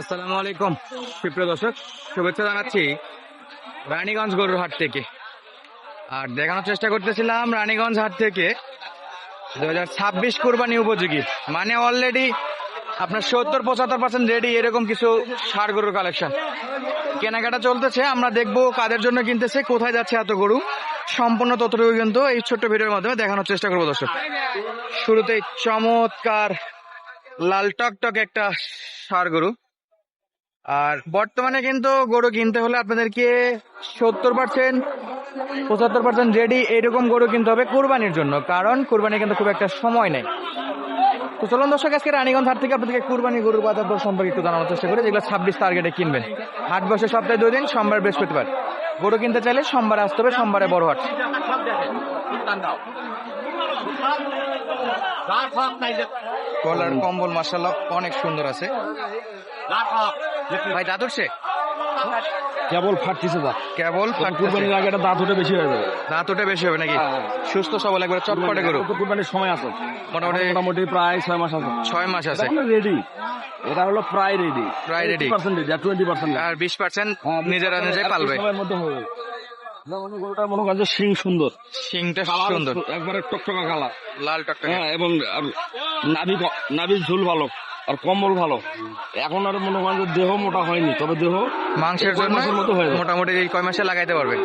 আসসালামু আলাইকুম। সুপ্রিয় দর্শক, শুভেচ্ছা জানাচ্ছি রানীগঞ্জ গরুর হাট থেকে। আর দেখানোর চেষ্টা করতেছিলাম রানীগঞ্জ হাট থেকে দু হাজার ছাব্বিশ কোরবানি উপযোগী। মানে অলরেডি আপনার সত্তর, পঁচাত্তর পার্সেন্ট রেডি এরকম কিছু সার গরুর কালেকশন কেনাকাটা চলতেছে, আমরা দেখব কাদের জন্য কিনতেছে, কোথায় যাচ্ছে এত গরু। সম্পূর্ণ ততটুকু কিন্তু এই ছোট্ট ভিডিওর মাধ্যমে দেখানোর চেষ্টা করব দর্শক। শুরুতেই চমৎকার লাল টকটক একটা সার গরু। আর বর্তমানে কিন্তু গরু কিনতে হলে আপনাদেরকে সত্তর পার্সেন্ট পঁচাত্তর পার্সেন্ট রেডি এরকম গরু কিনতে হবে কোরবানির জন্য। কারণ কোরবানি কিন্তু খুব একটা সময় নেই। তো চলুন দর্শক আজকে রানীগঞ্জ হাট থেকে আপনাদেরকে কুরবানি গরুর বাজার দর সম্পর্কে একটু জানানোর চেষ্টা করি। যেগুলো ছাব্বিশ টার্গেটে কিনবেন। হাট বসে সপ্তাহে দুই দিন সোমবার বৃহস্পতিবার। গরু কিনতে চাইলে সোমবারে আসতে হবে সোমবারে বড় হাট। কলার কম্বল মাসাল্লাহ অনেক সুন্দর আছে। ভাই দাঁত উঠছে? কেবল ফাটতেছে দাঁত। কেবল। কুরবানির আগে একটা দাঁত উঠে বেশি হয়ে যাবে। দাঁত ওঠে বেশি হবে নাকি? সুস্থ সবল একবার চটপটে করো কুরবানির সময় আছে। মোটামুটি মোটামুটি প্রায় ছয় মাস আছে। ছয় মাস আছে। রেডি এটা হলো প্রায় রেডি প্রায় রেডি আর টোয়েন্টি পার্সেন্ট আর বিশ পার্সেন্ট নিজেরা নিজে পালবে। মধ্যে হবে। যেমন গরুটা মনে করেন শিং সুন্দর। শিংটা সুন্দর। একবারে টকটকা কালার। লাল টকটকে। হ্যাঁ এবং নাভি নাভির ঝুল ভালো। আর কম্বল ভালো। এখন আর মনে করেন দেহ মোটা হয়নি তবে দেহ মাংসের জন্য মতো হয়ে মোটামুটি এই কয় মাসে লাগাইতে পারবে।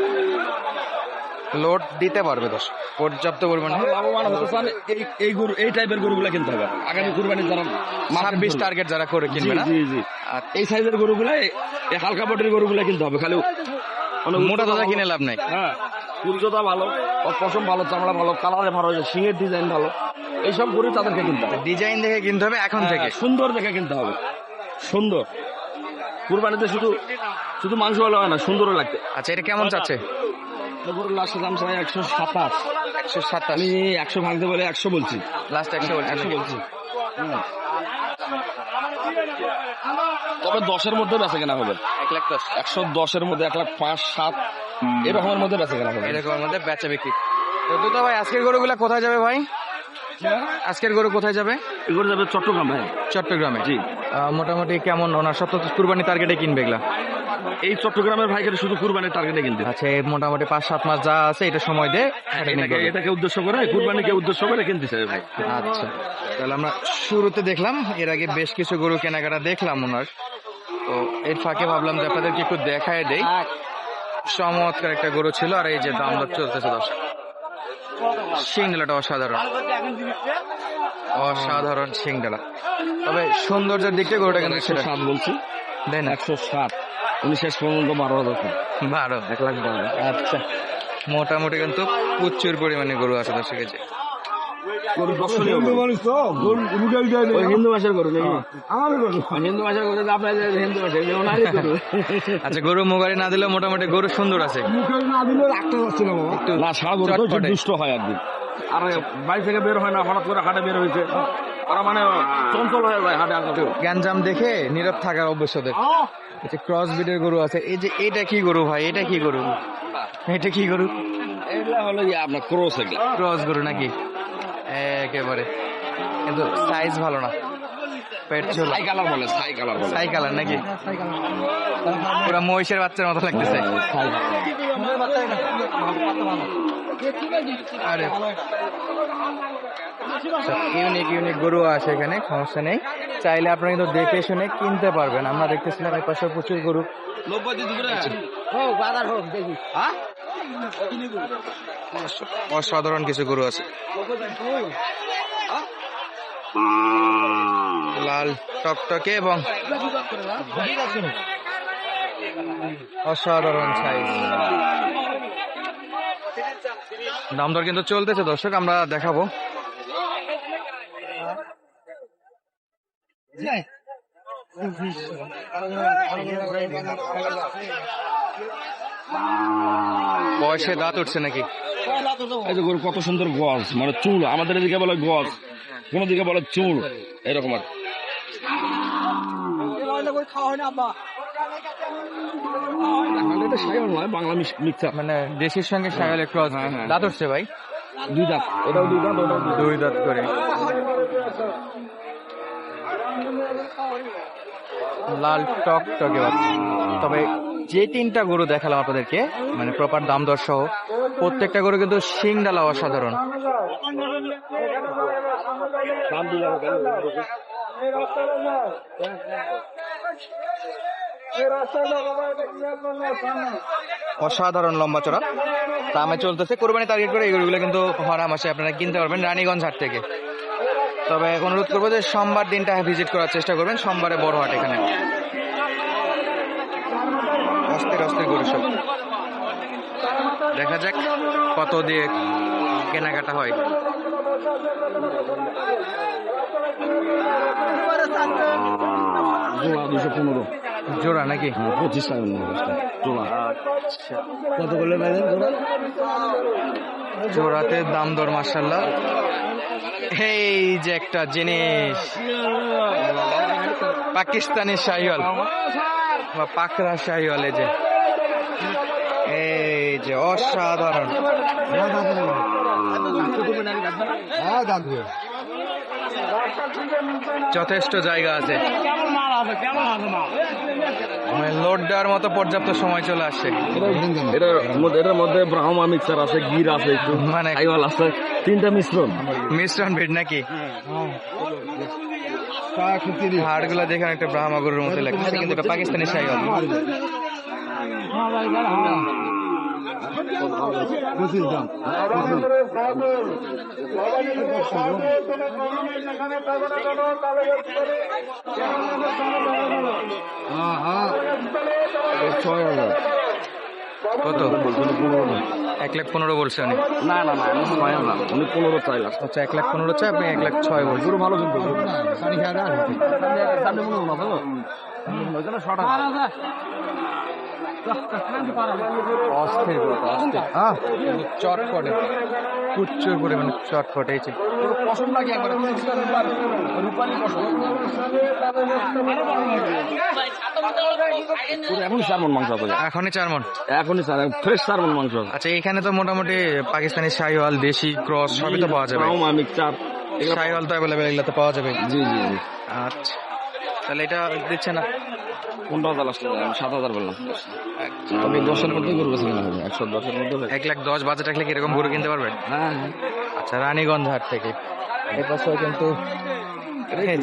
লোড দিতে পারবে দশ পর্যাপ্ত পরিমাণে। লাভবান হতে চান এই এই গরু এই টাইপের গরুগুলা কিনতে হবে। আগামী কুরবানির যারা ছাব্বিশ টার্গেট যারা করে কিনবে না? আর এই সাইজের গরুগুলা এই- হালকা বটির গরুগুলা কিনতে হবে। খালি মোটা দাদা কিনে লাভ নাই। হ্যাঁ ভালো। পশম ভালো চামড়া ভালো কালারে ভালো হয়েছে সিংহের ডিজাইন ভালো এইসব গরু তাদেরকে কিনতে হবে। ডিজাইন দেখে কিনতে হবে এখন থেকে। হ্যাঁ, সুন্দর দেখে কিনতে হবে। সুন্দর। কুরবানিতে শুধু শুধু মাংস ভালো হয় না সুন্দরও লাগবে। আচ্ছা এটা কেমন চাচ্ছে? গরুর লাস্টের দাম চাই একশো সাতাশ। একশো সাতাশ। আমি একশো ভাঙতে বলে একশো বলছি। লাস্ট একশো বলছি একশো বলছি। হুম। তবে দশের মধ্যে বেচা কেনা হবে। এক লাখ দশ। একশো দশের মধ্যে এক লাখ পাঁচ সাত। এরকমের মধ্যে বেচা কেনা হবে। এরকমের মধ্যে বেচা বিক্রি। তো দুটো ভাই আজকের গরুগুলা কোথায় যাবে ভাই? আজকের গরু কোথায় যাবে? এগুলো যাবে চট্টগ্রাম ভাই। চট্টগ্রামে? জি। মোটামুটি কেমন? ওনার সত্তর কুরবানি টার্গেটে কিনবে এগুলা? এই চট্টগ্রামের ভাইকে শুধু কুরবানির টার্গেটে কিনতে আচ্ছা মোটামুটি পাঁচ সাত মাস যা আছে এটা সময় দে এটাকে এটাকে উদ্দেশ্য করে কুরবানিকে উদ্দেশ্য করে কিনতে চাই ভাই। আচ্ছা। তাহলে আমরা শুরুতে দেখলাম এর আগে বেশ কিছু গরু কেনাকাটা দেখলাম ওনার। তো এর ফাঁকে ভাবলাম যে আপনাদেরকে একটু দেখায় দেই। চমৎকার একটা গরু ছিল আর এই যে দাম দর চলতেছে দশ সিংডালাটা অসাধারণ। অসাধারণ সিংডালা তবে সৌন্দর্যের দিক থেকে গরুটা কিন্তু সেটা। সাত বলছি। দেন একশো সাত উনি শেষ পর্যন্ত বারো হাজার বারো। এক লাখ বারো। আচ্ছা। মোটামুটি কিন্তু প্রচুর পরিমাণে গরু আছে গরু গরু। হিন্দু ভাষার গরু নাকি? হিন্দু ভাষার গরু আপনার হিন্দু ওনারই গরু। আচ্ছা গরু মুগারি না দিলেও মোটামুটি গরু সুন্দর আছে। একটু না সারা গরু তো দুষ্ট হয় একদিন। আর বাড়ি থেকে বের হয় না হঠাৎ করে হাটে বের হয়েছে। ওরা মানে চঞ্চল হয়ে যায় হাটে আসতে গ্যাঞ্জাম দেখে নীরব থাকার অভ্যেস ওদের। ক্রস ব্রিডের গরু আছে এই যে এটা কি গরু ভাই? এটা কি গরু? এটা কি গরু? এগুলা হলো আপনার ক্রোস এগুলা। ক্রস গরু নাকি? একেবারে। কিন্তু সাইজ ভালো না। পেট ছোলা সাই কালার বলে সাই কালার বলে। সাই কালার নাকি? পুরো মহিষের বাচ্চার মতো লাগতেছে। সাই আরে। ইউনিক ইউনিক গরু আছে এখানে সমস্যা নেই। চাইলে আপনারা কিন্তু দেখে শুনে কিনতে পারবেন। আমরা দেখতেছিলাম এই পাশে প্রচুর গরু। অসাধারণ কিছু গরু আছে। লাল টকটকে এবং অসাধারণ সাইজ দাম দর কিন্তু চলতেছে, দর্শক, আমরা দেখাবো। বয়সে দাঁত উঠছে নাকি? এই যে গরু কত সুন্দর গজ মানে চুল আমাদের এদিকে বলে গজ কোন দিকে বলে চুল এরকম আর। বাংলা মিক্সার মানে দেশের সঙ্গে ক্রস হ্যাঁ, হ্যাঁ। দাঁত ভাই? দুই দাঁত এটাও দুই দাঁত ওটাও দুই দাঁত। করে। লাল টক টকে তবে যে তিনটা গরু দেখালাম আপনাদেরকে মানে প্রপার দাম দর সহ, প্রত্যেকটা গরু কিন্তু শিং ডালা অসাধারণ। অসাধারণ লম্বা চড়া। দামে চলতেছে, কোরবানি টার্গেট করে এই গরুগুলো কিন্তু হরা মাসে আপনারা কিনতে পারবেন রানীগঞ্জ হাট থেকে। তবে অনুরোধ করব যে সোমবার দিনটা ভিজিট করার চেষ্টা করবেন, সোমবারে বড় হাট এখানে। অস্থির অস্থির গরু সব। দেখা যাক কত দিয়ে কেনাকাটা হয়। জোড়া দুশো পনেরো। জোড়া নাকি? হ্যাঁ পঁচিশ টাকা জোড়া। আচ্ছা। কত করলে জোড়া? জোড়াতে দাম দর মার্শাল্লাহ এই যে একটা জিনিস। পাকিস্তানি শাহিওয়াল। বা পাকড়া শাহিওয়াল যে। এই যে অসাধারণ। যথেষ্ট জায়গা আছে। মানে লোড দেওয়ার মতো পর্যাপ্ত সময় চলে আসছে এটার মধ্যে ব্রাহ্মা মিক্সার আছে গির আছে মানে আইওয়াল আছে তিনটা মিশ্রণ। মিশ্রণ ভিড় নাকি? হাড়গুলো দেখে একটা ব্রাহ্মা গরুর মতো লাগছে কিন্তু এটা পাকিস্তানি শাহিওয়াল ছয় হাজার। কত? এক লাখ পনেরো বলছে উনি। না না না আমি ছয় না উনি পনেরো চাই লাখ আচ্ছা এক লাখ পনেরো চাই আপনি এক লাখ ছয় বলছেন। পুরো ভালো কিন্তু অস্থির অস্থির। হ্যাঁ চটপটে প্রচুর পরিমাণে রূপালি পছন্দ এখনই চার মন মাংস এখনই চার মন এখনই চার ফ্রেশ চার মন মাংস আচ্ছা এখানে তো মোটামুটি পাকিস্তানি শাহিওয়াল দেশি ক্রস সবই তো পাওয়া যাবে। শাহিওয়াল তো অ্যাভেলেবেল এগুলো তো পাওয়া যাবে। জি জি জি। আচ্ছা। তাহলে এটা দিচ্ছে না। পনেরো হাজার আমি সাত হাজার বললাম। আমি দশের মধ্যেই করব কিনা হবে একশো দশের মধ্যে। এক লাখ দশ বাজেট রাখলে কীরকম গরু কিনতে পারবেন হ্যাঁ। আচ্ছা রানীগঞ্জ হাট থেকে। এই পাশে কিন্তু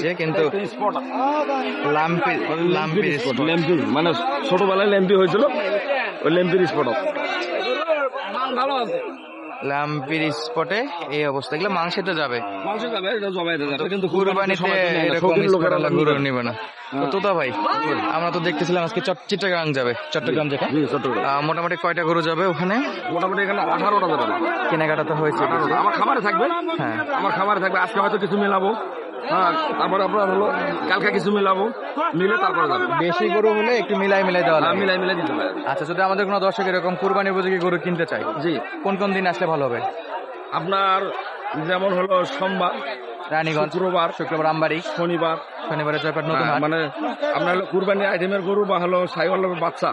যে কিন্তু spot lumpy lumpy spot lumpy মানে ছোটবেলায় ল্যাম্পি হয়েছিল ওই ল্যাম্পির স্পট ভালো আছে। লাম্পির স্পটে এই অবস্থা। এগুলো মাংসে তো যাবে। মাংস যাবে এটা জবাই যাবে কিন্তু কুরবানিতে এরকম লোকেরা গরু নিবে না। তো তোতা ভাই আমরা তো দেখতেছিলাম আজকে চট- চিটাগাং যাবে। চট্টগ্রাম চট্টগ্রাম। আহ, মোটামুটি কয়টা গরু যাবে ওখানে? মোটামুটি এখানে আঠারোটা যাবে। কেনাকাটা তো হয়েছে। আমার খামারে থাকবে? হ্যাঁ। আমার খামারে থাকবে। আজকে হয়তো কিছু মেলাবো। হ্যাঁ তারপরে আপনার হলো কালকে কিছু মেলাবো মিলে তারপরে যাবে। বেশি গরু হলে একটু মিলাই মিলাই দেওয়া হ্যাঁ, মিলাই মিলাই দিতে পারে আচ্ছা যদি আমাদের কোনো দর্শক এরকম কুরবানি উপযোগী গরু কিনতে চাই জি। কোন কোন দিন আসলে ভালো হবে? আপনার যেমন হলো সোমবার রানীগঞ্জ শুক্রবার শুক্রবার আমবাড়ি শনিবার শনিবারে জয়পাট নতুন হ্যাঁ, মানে আপনার হলো কুরবানি আইটেমের গরু বা হলো সাইওয়ালের বাচ্চা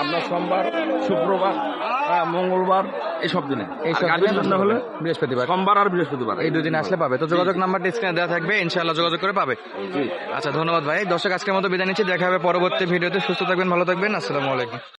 আপনার সোমবার শুক্রবার হ্যাঁ, মঙ্গলবার এইসব দিনে। হলে বৃহস্পতিবার। সোমবার আর বৃহস্পতিবার। এই দুদিন আসলে পাবে। তো যোগাযোগ নাম্বার স্ক্রিনে দেওয়া থাকবে ইনশাআল্লাহ যোগাযোগ করে পাবে। জি। আচ্ছা ধন্যবাদ ভাই। দর্শক আজকের মতো বিদায় নিচ্ছি। দেখা হবে পরবর্তী ভিডিওতে। সুস্থ থাকবেন ভালো থাকবেন। আসসালামু আলাইকুম।